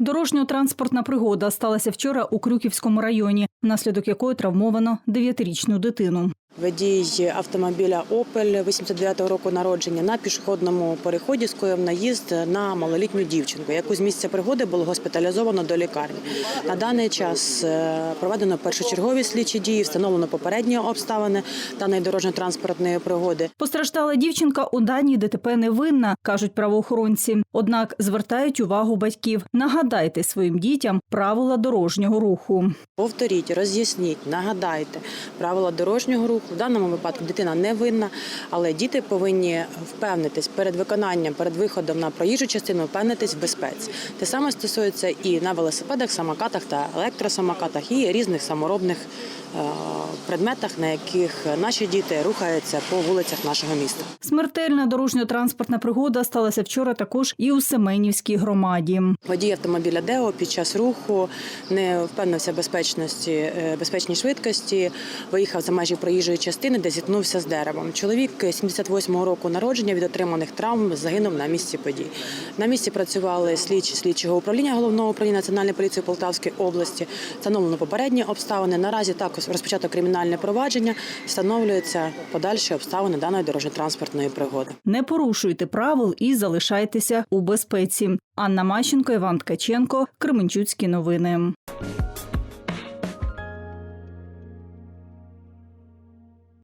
Дорожньо-транспортна пригода сталася вчора у Крюківському районі, внаслідок якої травмовано 9-річну дитину. Водій автомобіля Опель 89-го року народження на пішохідному переході скоїв наїзд на малолітню дівчинку, яку з місця пригоди було госпіталізовано до лікарні. На даний час е, проведено першочергові слідчі дії, встановлено попередні обставини даної дорожньо-транспортної пригоди. Постраждала дівчинка у даній ДТП не винна, кажуть правоохоронці. Однак звертають увагу батьків. Нагадайте своїм дітям правила дорожнього руху. Повторіть, роз'ясніть, нагадайте правила дорожнього руху. В даному випадку дитина не винна, але діти повинні впевнитись перед виконанням, перед виходом на проїжджу частину, впевнитись в безпеці. Те саме стосується і на велосипедах, самокатах та електросамокатах, і різних саморобних е, предметах, на яких наші діти рухаються по вулицях нашого міста. Смертельна дорожньо-транспортна пригода сталася вчора також і у Семенівській громаді. Водій автомобіля Део під час руху не впевнився безпечності, е, безпечній швидкості, виїхав за межі проїжджої частини, де зіткнувся з деревом. Чоловік 78-го року народження від отриманих травм загинув на місці подій. На місці працювали слідчі слідчого управління головного управління Національної поліції Полтавської області. Встановлено попередні обставини. Наразі також розпочато кримінальне провадження. Встановлюються подальші обставини даної дорожньо-транспортної пригоди. Не порушуйте правил і залишайтеся у безпеці. Анна Мащенко, Іван Ткаченко, Кременчуцькі новини.